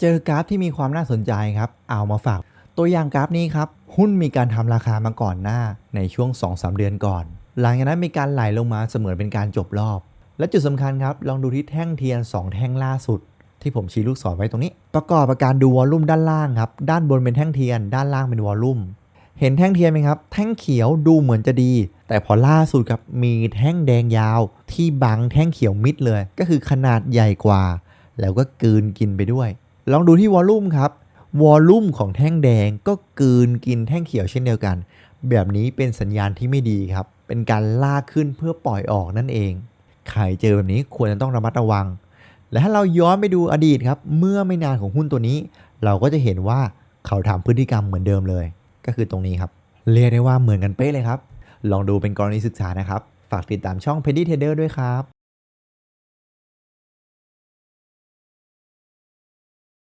เจอกราฟที่มีความน่าสนใจครับ เอามาฝาก ตัวอย่างกราฟนี้ครับ หุ้นมีการทำราคามาก่อนหน้าในช่วง 2-3 เดือนก่อน หลังจากนั้นมีการไหลลงมาเสมือนเป็นการจบรอบ และจุดสำคัญครับ ลองดูที่แท่งเทียน 2 แท่งล่าสุด ที่ผมชี้ลูกศรไว้ตรงนี้ ประกอบกับการดูวอลลุ่มด้านล่างครับ ด้านบนเป็นแท่งเทียน ด้านล่างเป็นวอลลุ่ม เห็นแท่งเทียนไหมครับ แท่งเขียวดูเหมือนจะดี แต่พอล่าสุดครับ มีแท่งแดงยาว ที่บังแท่งเขียวมิดเลย ก็คือขนาดใหญ่กว่า แล้วก็กืนกินไปด้วย ลองดูที่วอลลุ่มครับ วอลลุ่มของแท่งแดงก็กืนกินแท่งเขียวเช่นเดียวกัน แบบนี้เป็นสัญญาณที่ไม่ดีครับ เป็นการลากขึ้นเพื่อปล่อยออกนั่นเองใครเจอแบบนี้ควรจะต้องระมัดระวัง และถ้าเราย้อนไปดูอดีตครับ เมื่อไม่นานของหุ้นตัวนี้ เราก็จะเห็นว่าเขาทำพฤติกรรมเหมือนเดิมเลย ก็คือตรงนี้ครับ เรียกได้ว่าเหมือนกันเป๊ะเลยครับ ลองดูเป็นกรณีศึกษานะครับ ฝากติดตามช่อง p e n d y Trader ด้วยครับ